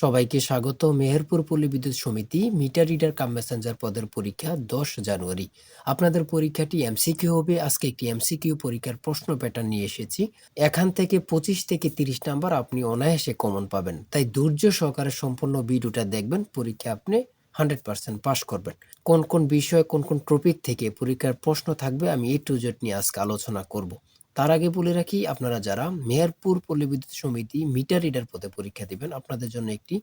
সবাইকে স্বাগত। মেহেরপুর পল্লী বিদ্যুৎ সমিতি মিটার রিডার কাম মেসেঞ্জার পদের পরীক্ষা দশ জানুয়ারি। আপনাদের পরীক্ষাটি এমসিকিউ হবে। আজকে একটি এমসিকিউ পরীক্ষার প্রশ্ন প্যাটার্ন নিয়ে এসেছি। এখান থেকে পঁচিশ থেকে তিরিশ নাম্বার আপনি অনায়াসে কমন পাবেন। তাই ধৈর্য সহকারে সম্পূর্ণ ভিডিওটা দেখবেন। পরীক্ষা আপনি হান্ড্রেড পার্সেন্ট পাশ করবেন। কোন কোন বিষয়ে, কোন কোন টপিক থেকে পরীক্ষার প্রশ্ন থাকবে আমি এ টু জেড নিয়ে আজকে আলোচনা করব। তার আগে বলে রাখি, আপনারা যারা মেহেরপুর পল্লী বিদ্যুৎ সমিতি মিটার রিডার পদে পরীক্ষা দিবেন, আপনাদের জন্য একটি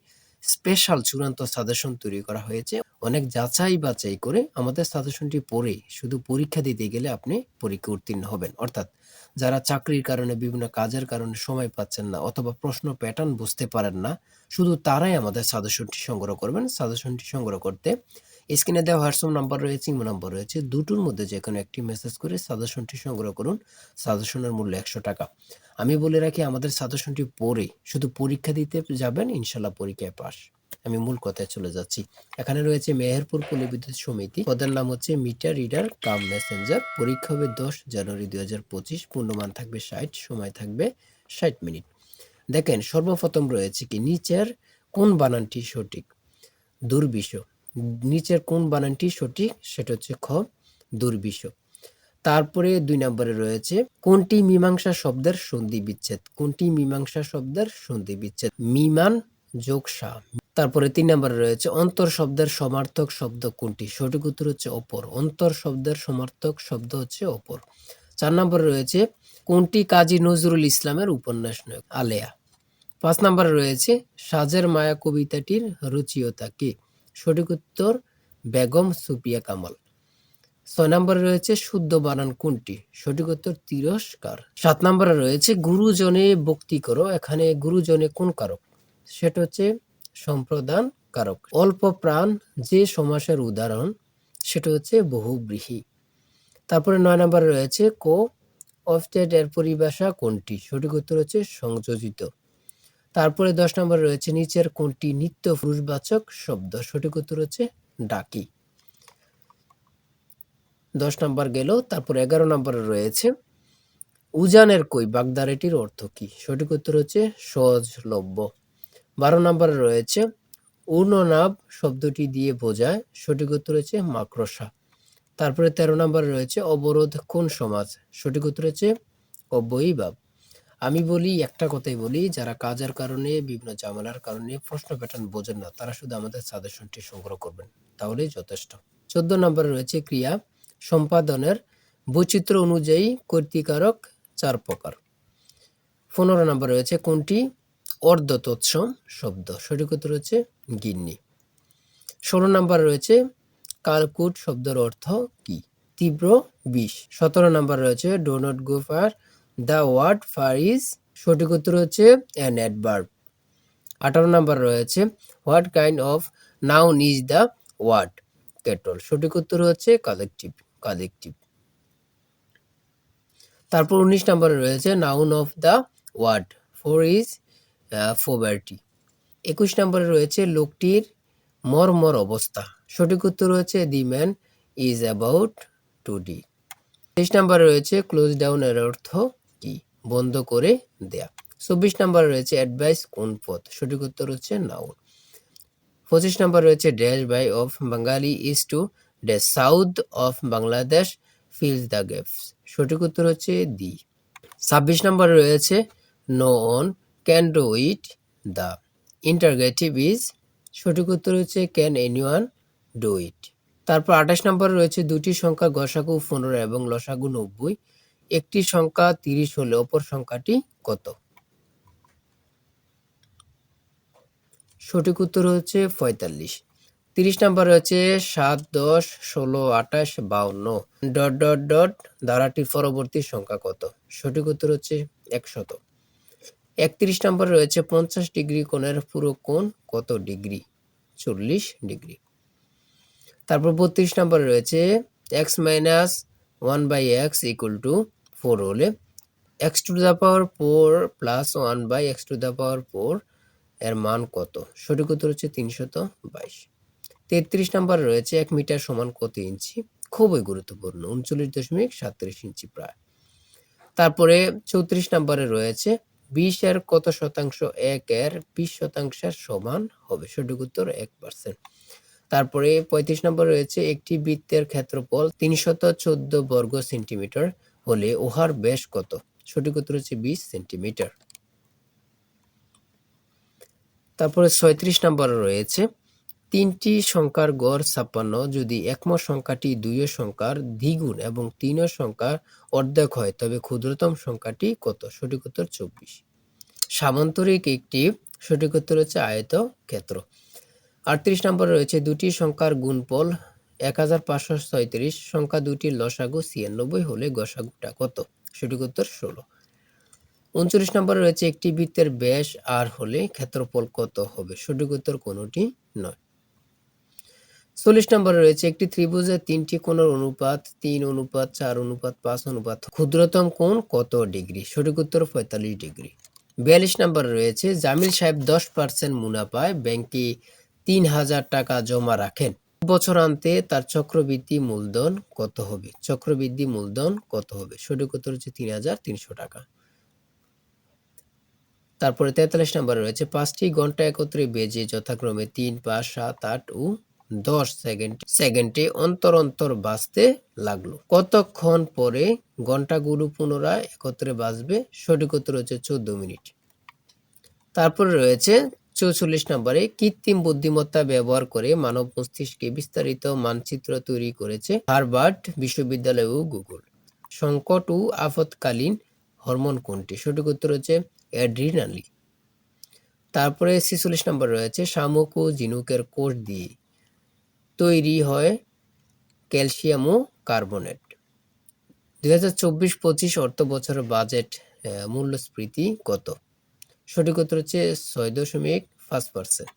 স্পেশাল চূড়ান্ত সাজেশন তৈরি করা হয়েছে। অনেক যাচাই বাছাই করে আমাদের সাজেশনটি পড়ে শুধু পরীক্ষা দিতে গেলে আপনি পরীক্ষা উত্তীর্ণ হবেন। অর্থাৎ যারা চাকরির কারণে, বিভিন্ন কাজের কারণে সময় পাচ্ছেন না অথবা প্রশ্ন প্যাটার্ন বুঝতে পারেন না, শুধু তারাই আমাদের সাজেশনটি সংগ্রহ করবেন। সাজেশনটি সংগ্রহ করতে স্ক্রিনে দেওয়া হোয়াটসঅ্যাপ নাম্বার রয়েছে, ইমো নাম্বার রয়েছে। দুটোর মধ্যে যে কোনো একটি মেসেজ করে সাজেশনটি সংগ্রহ করুন। সাজেশনের মূল্য একশো টাকা। আমি বলে রাখি, আমাদের সাজেশনটি পড়ে, শুধু পরীক্ষা দিতে যাবেন ইনশাল্লাহ পরীক্ষায় পাশ আমি মূল কথায় চলে যাচ্ছি। এখানে রয়েছে মেহেরপুর পল্লী বিদ্যুৎ সমিতি। পদের নাম হচ্ছে মিটার রিডার কাম মেসেঞ্জার পরীক্ষা হবে দশ জানুয়ারি দুই হাজার পঁচিশ। পূর্ণমান থাকবে ষাট, সময় থাকবে ষাট মিনিট। দেখেন, সর্বপ্রথম রয়েছে কি, নিচের কোন বানানটি সঠিক? দুর্বিষ নিচের কোন বানানটি সঠিক? সেটা হচ্ছে খ, দুর্বিষ। তারপরে দুই নম্বরে রয়েছে, কোনটি মীমাংসা শব্দের সন্ধি বিচ্ছেদ? কোনটি মীমাংসা শব্দের সন্ধি বিচ্ছেদ? মিমান যোগ সা। তারপরে তিন নম্বরে রয়েছে, অন্তর শব্দের সমার্থক শব্দ কোনটি? সঠিক উত্তর হচ্ছে অপর। অন্তর শব্দের সমার্থক শব্দ হচ্ছে অপর। চার নম্বরে রয়েছে, কোনটি কাজী নজরুল ইসলামের উপন্যাস নয়? আলেয়া। পাঁচ নম্বরে রয়েছে, সাজের মায়া কবিতাটির রুচিয়তা কে? সঠিক উত্তর, বেগম সুপিয়া কামাল। ছয় নম্বরে রয়েছে শুদ্ধ বানান কোনটি? সঠিক উত্তর, তিরস্কার। সাত নম্বরে রয়েছে গুরুজনে ভক্তি করো, এখানে গুরুজনে কোন কারক? সেটা হচ্ছে সম্প্রদান কারক। অল্প প্রাণ যে সমাসের উদাহরণ, সেটা হচ্ছে বহুব্রীহি। তারপরে নয় নম্বরে রয়েছে কো অফটেড এর পরিভাষা কোনটি? সঠিক উত্তর হচ্ছে সংযোজিত। তারপরে দশ নম্বরে রয়েছে নিচের কোনটি? নিত্য পুরুষবাচক শব্দ। সঠিক উত্তর হচ্ছে ডাকি। দশ নম্বর গেল, তারপর এগারো নম্বরে রয়েছে, উজানের কই বাগদারেটির অর্থ কি? সঠিক উত্তর হচ্ছে সহজলভ্য। বারো নম্বরে রয়েছে উর্ণনাভ শব্দটি দিয়ে বোঝায়, সঠিক উত্তর হচ্ছে মাকড়সা। তারপরে তেরো নম্বরে রয়েছে, অবরোধ কোন সমাজ? সঠিক উত্তর হচ্ছে অব্যয়ীভাব আমি বলি, একটা কথাই বলি, যারা কাজের কারণে, বিভিন্ন ঝামেলার কারণে প্রশ্ন প্যাটার্ন বোঝেন না, তারা শুধু আমাদের সাজেশনটি সংগ্রহ করবেন। তাহলেই যথেষ্ট। চোদ্দ নম্বরে রয়েছে ক্রিয়া সম্পাদনের বৈচিত্র্য অনুযায়ী কর্তৃকারক চার প্রকার। পনেরো নম্বর রয়েছে কোনটি? অর্ধ তৎসম শব্দ। সঠিক উত্তর হচ্ছে গিন্নি। ষোলো নম্বর রয়েছে কালকুট শব্দের অর্থ কি? তীব্র বিষ। সতেরো নম্বর রয়েছে do not go far the word far is সঠিক উত্তর হচ্ছে অ্যান অ্যাডভার্ব আঠারো নম্বর রয়েছে what kind of noun is the word kettle সঠিক উত্তর হচ্ছে কালেকটিভ কালেকটিভ তারপর উনিশ নম্বরে রয়েছে noun of the word poor is poverty একুশ নম্বরে রয়েছে লোকটির মর্মর অবস্থা। সঠিক উত্তর হচ্ছে the man is about to die তেইশ নম্বরে রয়েছে ক্লোজ ডাউন এর অর্থ বন্ধ করে দেয়া। চব্বিশ নম্বরে রয়েছে অ্যাডভাইস কোন পথ? সঠিক উত্তর হচ্ছে নাউন পঁচিশ নম্বর রয়েছে dash bay of Bengali is to dash south of Bangladesh fills the gaps সঠিক উত্তর হচ্ছে দি ছাব্বিশ নম্বরে রয়েছে no one can do it the interrogative is সঠিক উত্তর হচ্ছে ক্যান এনিওয়ান ডু ইট তারপর আঠাশ নম্বরে রয়েছে দুটি সংখ্যা, গসাগু পনেরো এবং লসাগু নব্বই। একটি সংখ্যা তিরিশ হলে অপর সংখ্যাটি কত? সঠিক উত্তর হচ্ছে পঁয়তাল্লিশ। তিরিশ নাম্বার হচ্ছে সাত, দশ, ষোলো, আঠাশ, বাউন্ন। ডট ডট ডট ধারাটির পরবর্তী সংখ্যা কত? সঠিক উত্তর হচ্ছে একশত। একত্রিশ নাম্বার রয়েছে পঞ্চাশ ডিগ্রি কোণের পুরো কোণ কত ডিগ্রি? চল্লিশ ডিগ্রি। তারপর বত্রিশ নাম্বার রয়েছে x minus one by x equal to four হলে x to the power four plus one by x to the power four এর মান কত? সঠিক উত্তর হচ্ছে তিনশত বাইশ। তেত্রিশ নাম্বার রয়েছে এক মিটার সমান কত ইঞ্চি? খুবই গুরুত্বপূর্ণ, উনচল্লিশ দশমিক সাতত্রিশ ইঞ্চি প্রায়। তারপরে চৌত্রিশ নাম্বারে রয়েছে বিশ এর কত শতাংশ? এক এর বিশ শতাংশের সমান হবে, সঠিক উত্তর এক পার্সেন্ট তারপরে পঁয়ত্রিশ নম্বর রয়েছে একটি বৃত্তের ক্ষেত্রফল তিনশত চোদ্দ বর্গ সেন্টিমিটার। হলে উহার ব্যাস কত? সঠিক উত্তর হচ্ছে বিশ সেন্টিমিটার। তারপরে ছয়ত্রিশ নম্বর রয়েছে, তিনটি সংখ্যার গড় ছাপ্পান্ন, যদি একম সংখ্যাটি দুইয়ের সংখ্যার দ্বিগুণ এবং তিনের সংখ্যার অর্ধেক হয়, তবে ক্ষুদ্রতম সংখ্যাটি কত? সঠিক উত্তর চব্বিশ। সামান্তরিক একটি সঠিক উত্তর হচ্ছে আয়ত ক্ষেত্র আটত্রিশ নম্বর রয়েছে, দুটি সংখ্যার গুণফল এক হাজার পাঁচশো ছয়ত্রিশ সংখ্যা দুটির লসাগু ছিয়ানব্বই হলে গসাগুটা কত? সঠিক উত্তর ষোলো। উনচল্লিশ নম্বরে রয়েছে একটি বৃত্তের ব্যাস আর হলে ক্ষেত্রফল কত হবে? সঠিক উত্তর কোনটি নয়। চল্লিশ নম্বরে রয়েছে একটি ত্রিভুজের তিনটি কোণের অনুপাত, তিন অনুপাত, চার অনুপাত, পাঁচ অনুপাত। ক্ষুদ্রতম কোণ কত ডিগ্রি? সঠিক উত্তর পঁয়তাল্লিশ ডিগ্রি। বিয়াল্লিশ নম্বরে রয়েছে জামিল সাহেব দশ পার্সেন্ট মুনাফায় ব্যাংকে তিন হাজার টাকা জমা রাখেন। বছরান্তে তার চক্রবৃদ্ধি মূলধন কত হবে? চক্রবৃদ্ধি মূলধন কত হবে? সঠিক উত্তর হচ্ছে তিন হাজার তিনশো টাকা। তারপরে তেতাল্লিশ নম্বরে রয়েছে, পাঁচটি ঘণ্টা একত্রে বেজে যথাক্রমে তিন, পাঁচ, সাত, আট ও দশ সেকেন্ড সেকেন্ডে অন্তর অন্তর বাজতে লাগল। কতক্ষণ পরে ঘন্টাগুলো পুনরায় একত্রে বাজবে সঠিক উত্তর হচ্ছে চোদ্দ মিনিট। তারপরে রয়েছে চৌচল্লিশ নম্বরে কৃত্রিম বুদ্ধিমত্তা ব্যবহার করে মানব মস্তিষ্কে বিস্তারিত মানচিত্র তৈরি করেছে হার্ভার্ড বিশ্ববিদ্যালয় ও গুগল। সংকট ও আপৎকালীন হরমোন কোনটি? সঠিক উত্তর হচ্ছে অ্যাড্রিনালি। তারপরে ছেচল্লিশ নম্বর রয়েছে শামুক ও ঝিনুকের কোষ দিয়ে তৈরি হয় ক্যালসিয়াম ও কার্বনেট। দুই হাজার চব্বিশ পঁচিশ অর্থ বছরের বাজেট মূল্যস্ফীতি কত? সঠিক উত্তর হচ্ছে ছয় দশমিক পাঁচ পার্সেন্ট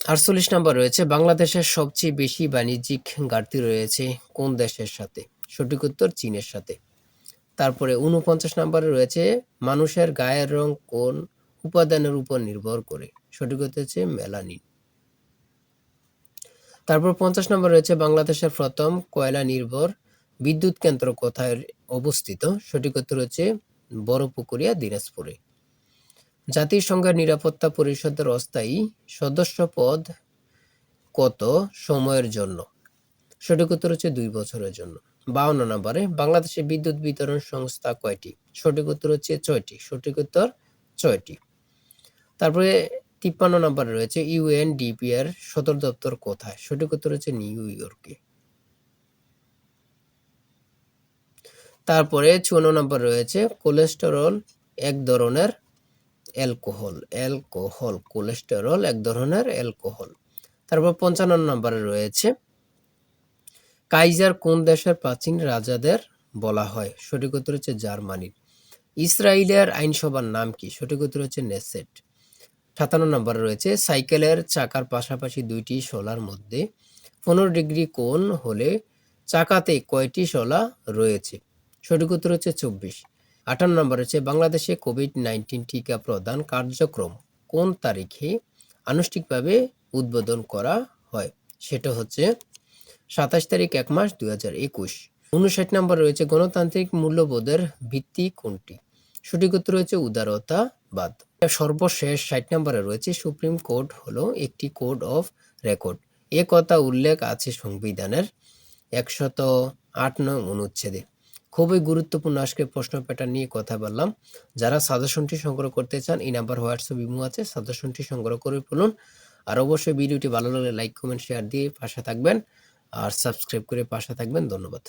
আটচল্লিশ নম্বর রয়েছে, বাংলাদেশের সবচেয়ে বেশি বাণিজ্যিক ঘাটতি রয়েছে কোন দেশের সাথে? সঠিক উত্তর চীনের সাথে। তারপরে উনপঞ্চাশ নম্বরে রয়েছে, মানুষের গায়ের রং কোন উপাদানের উপর নির্ভর করে? সঠিক উত্তর হচ্ছে মেলানিন। তারপর পঞ্চাশ নম্বর রয়েছে, বাংলাদেশের প্রথম কয়লা নির্ভর বিদ্যুৎ কেন্দ্র কোথায় অবস্থিত? সঠিক উত্তর হচ্ছে বড়পুকুরিয়া দিনাজপুরে। জাতিসংঘের নিরাপত্তা পরিষদের অস্থায়ী সদস্য পদ কত সময়ের জন্য? সঠিক উত্তর হচ্ছে দুই বছরের জন্য। বাউন্ন নম্বরে, বাংলাদেশে বিদ্যুৎ বিতরণ সংস্থা কয়টি? সঠিক উত্তর হচ্ছে ছয়টি। সঠিক উত্তর ছয়টি। তারপরে তিপ্পান্ন নম্বরে রয়েছে ইউএনডিপি এর সদর দপ্তর কোথায়? সঠিক উত্তর হচ্ছে নিউ ইয়র্কে। তারপরে চুয়ান্ন নম্বর রয়েছে, কোলেস্টেরল এক ধরনের অ্যালকোহল অ্যালকোহল, কোলেস্টেরল এক ধরনের অ্যালকোহল। তারপর পঞ্চান্ন নম্বরে রয়েছে, কাইজার কোন দেশের প্রাচীন রাজাদের বলা হয়? সঠিক উত্তর হচ্ছে জার্মানির ইসরায়েলের আইনসভার নাম কি? সঠিক উত্তর হচ্ছে নেসেট। সাতান্ন নম্বরে রয়েছে, সাইকেলের চাকার পাশাপাশি দুইটি শোলার মধ্যে পনেরো ডিগ্রি কোণ হলে চাকাতে কয়টি শোলা রয়েছে? সঠিক উত্তর হচ্ছে চব্বিশ। আঠান্ন নম্বর হচ্ছে বাংলাদেশে কোভিড নাইন্টিন টিকা প্রদান কার্যক্রম কোন তারিখে আনুষ্ঠানিকভাবে উদ্বোধন করা হয়? সেটা হচ্ছে সাতাশ তারিখ এক মাস দুই হাজার একুশ। উনষাট নম্বর রয়েছে গণতান্ত্রিক মূল্যবোধের ভিত্তি কোনটি? সঠিক উত্তর হচ্ছে উদারতাবাদ। সর্বশেষ ষাট নম্বরে রয়েছে সুপ্রিম কোর্ট হলো একটি কোড অফ রেকর্ড। এ কথা উল্লেখ আছে সংবিধানের একশত আট নং অনুচ্ছেদে। খুবই গুরুত্বপূর্ণ আজকে প্রশ্ন প্যাটার্ন নিয়ে কথা বললাম। যারা সাজেশনটি সংগ্রহ করতে চান, এই নাম্বার হোয়াটসঅ্যাপ ইমো আছে সাজেশনটি সংগ্রহ করে ফেলুন। আর অবশ্যই ভিডিওটি ভালো লাগলে লাইক কমেন্ট শেয়ার দিয়ে পাশে থাকবেন। আর সাবস্ক্রাইব করে পাশে থাকবেন। ধন্যবাদ।